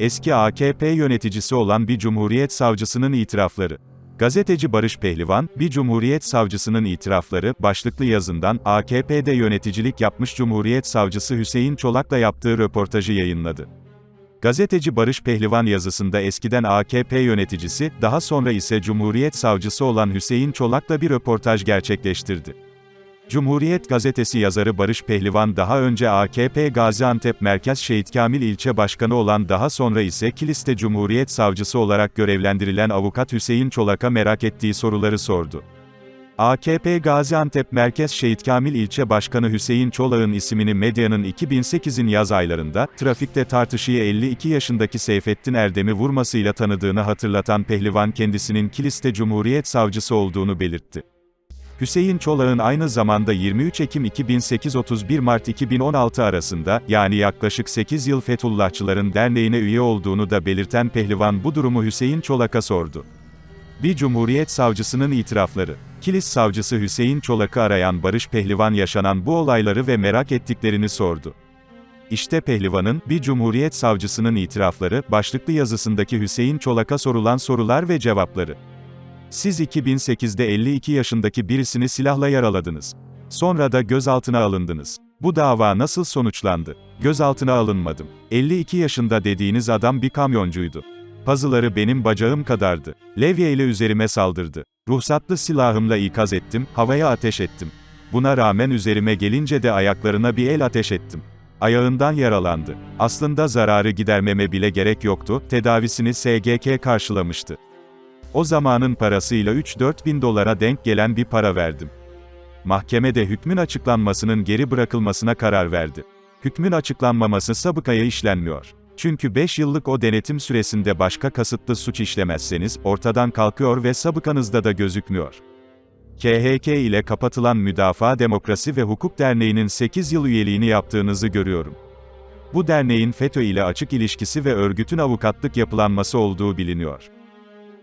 Eski AKP yöneticisi olan bir Cumhuriyet savcısının itirafları. Gazeteci Barış Pehlivan, bir Cumhuriyet savcısının itirafları, başlıklı yazından, AKP'de yöneticilik yapmış Cumhuriyet savcısı Hüseyin Çolak'la yaptığı röportajı yayınladı. Gazeteci Barış Pehlivan yazısında eskiden AKP yöneticisi, daha sonra ise Cumhuriyet savcısı olan Hüseyin Çolak'la bir röportaj gerçekleştirdi. Cumhuriyet gazetesi yazarı Barış Pehlivan daha önce AKP Gaziantep Merkez Şehit Kamil ilçe başkanı olan daha sonra ise Kilis'te Cumhuriyet savcısı olarak görevlendirilen avukat Hüseyin Çolak'a merak ettiği soruları sordu. AKP Gaziantep Merkez Şehit Kamil ilçe başkanı Hüseyin Çolak'ın ismini medyanın 2008'in yaz aylarında, trafikte tartışıyı 52 yaşındaki Seyfettin Erdem'i vurmasıyla tanıdığını hatırlatan Pehlivan kendisinin Kilis'te Cumhuriyet savcısı olduğunu belirtti. Hüseyin Çolak'ın aynı zamanda 23 Ekim 2008-31 Mart 2016 arasında, yani yaklaşık 8 yıl Fethullahçıların derneğine üye olduğunu da belirten Pehlivan bu durumu Hüseyin Çolak'a sordu. Bir Cumhuriyet savcısının itirafları. Kilis savcısı Hüseyin Çolak'ı arayan Barış Pehlivan yaşanan bu olayları ve merak ettiklerini sordu. İşte Pehlivan'ın, bir Cumhuriyet savcısının itirafları, başlıklı yazısındaki Hüseyin Çolak'a sorulan sorular ve cevapları. Siz 2008'de 52 yaşındaki birisini silahla yaraladınız. Sonra da gözaltına alındınız. Bu dava nasıl sonuçlandı? Gözaltına alınmadım. 52 yaşında dediğiniz adam bir kamyoncuydu. Pazıları benim bacağım kadardı. Levye ile üzerime saldırdı. Ruhsatlı silahımla ikaz ettim, havaya ateş ettim. Buna rağmen üzerime gelince de ayaklarına bir el ateş ettim. Ayağından yaralandı. Aslında zararı gidermeme bile gerek yoktu, tedavisini SGK karşılamıştı. O zamanın parasıyla 3-4 bin dolara denk gelen bir para verdim. Mahkemede hükmün açıklanmasının geri bırakılmasına karar verdi. Hükmün açıklanmaması sabıkaya işlenmiyor. Çünkü 5 yıllık o denetim süresinde başka kasıtlı suç işlemezseniz, ortadan kalkıyor ve sabıkanızda da gözükmüyor. KHK ile kapatılan Müdafaa Demokrasi ve Hukuk Derneği'nin 8 yıl üyeliğini yaptığınızı görüyorum. Bu derneğin FETÖ ile açık ilişkisi ve örgütün avukatlık yapılanması olduğu biliniyor.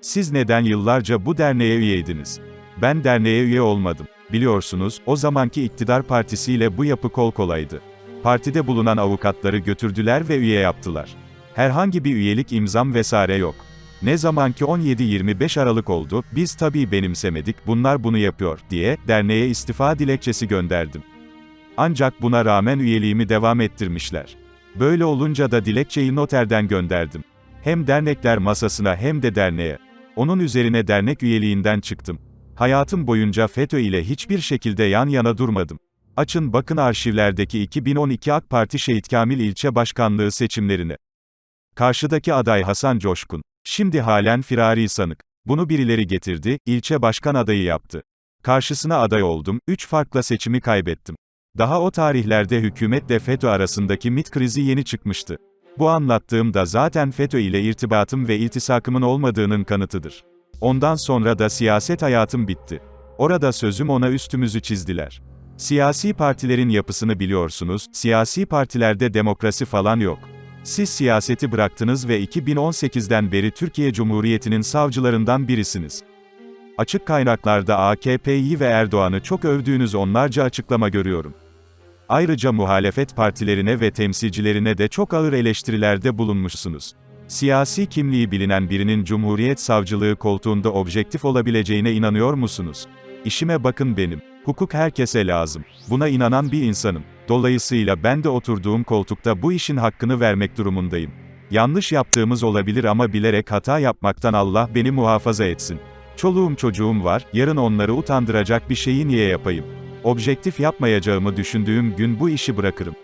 Siz neden yıllarca bu derneğe üyeydiniz? Ben derneğe üye olmadım. Biliyorsunuz, o zamanki iktidar partisiyle bu yapı kol kolaydı. Partide bulunan avukatları götürdüler ve üye yaptılar. Herhangi bir üyelik imzam vesaire yok. Ne zamanki 17-25 Aralık oldu, biz tabii benimsemedik, bunlar bunu yapıyor, diye, derneğe istifa dilekçesi gönderdim. Ancak buna rağmen üyeliğimi devam ettirmişler. Böyle olunca da dilekçeyi noterden gönderdim. Hem dernekler masasına hem de derneğe. Onun üzerine dernek üyeliğinden çıktım. Hayatım boyunca FETÖ ile hiçbir şekilde yan yana durmadım. Açın bakın arşivlerdeki 2012 AK Parti Şehit Kamil ilçe başkanlığı seçimlerini. Karşıdaki aday Hasan Coşkun. Şimdi halen firari sanık. Bunu birileri getirdi, ilçe başkan adayı yaptı. Karşısına aday oldum, 3 farkla seçimi kaybettim. Daha o tarihlerde hükümetle FETÖ arasındaki MİT krizi yeni çıkmıştı. Bu anlattığım da zaten FETÖ ile irtibatım ve iltisakımın olmadığının kanıtıdır. Ondan sonra da siyaset hayatım bitti. Orada sözüm ona üstümüzü çizdiler. Siyasi partilerin yapısını biliyorsunuz, siyasi partilerde demokrasi falan yok. Siz siyaseti bıraktınız ve 2018'den beri Türkiye Cumhuriyeti'nin savcılarından birisiniz. Açık kaynaklarda AKP'yi ve Erdoğan'ı çok övdüğünüz onlarca açıklama görüyorum. Ayrıca muhalefet partilerine ve temsilcilerine de çok ağır eleştirilerde bulunmuşsunuz. Siyasi kimliği bilinen birinin Cumhuriyet Savcılığı koltuğunda objektif olabileceğine inanıyor musunuz? İşime bakın benim. Hukuk herkese lazım. Buna inanan bir insanım. Dolayısıyla ben de oturduğum koltukta bu işin hakkını vermek durumundayım. Yanlış yaptığımız olabilir ama bilerek hata yapmaktan Allah beni muhafaza etsin. Çoluğum çocuğum var, yarın onları utandıracak bir şeyi niye yapayım? Objektif yapmayacağımı düşündüğüm gün bu işi bırakırım.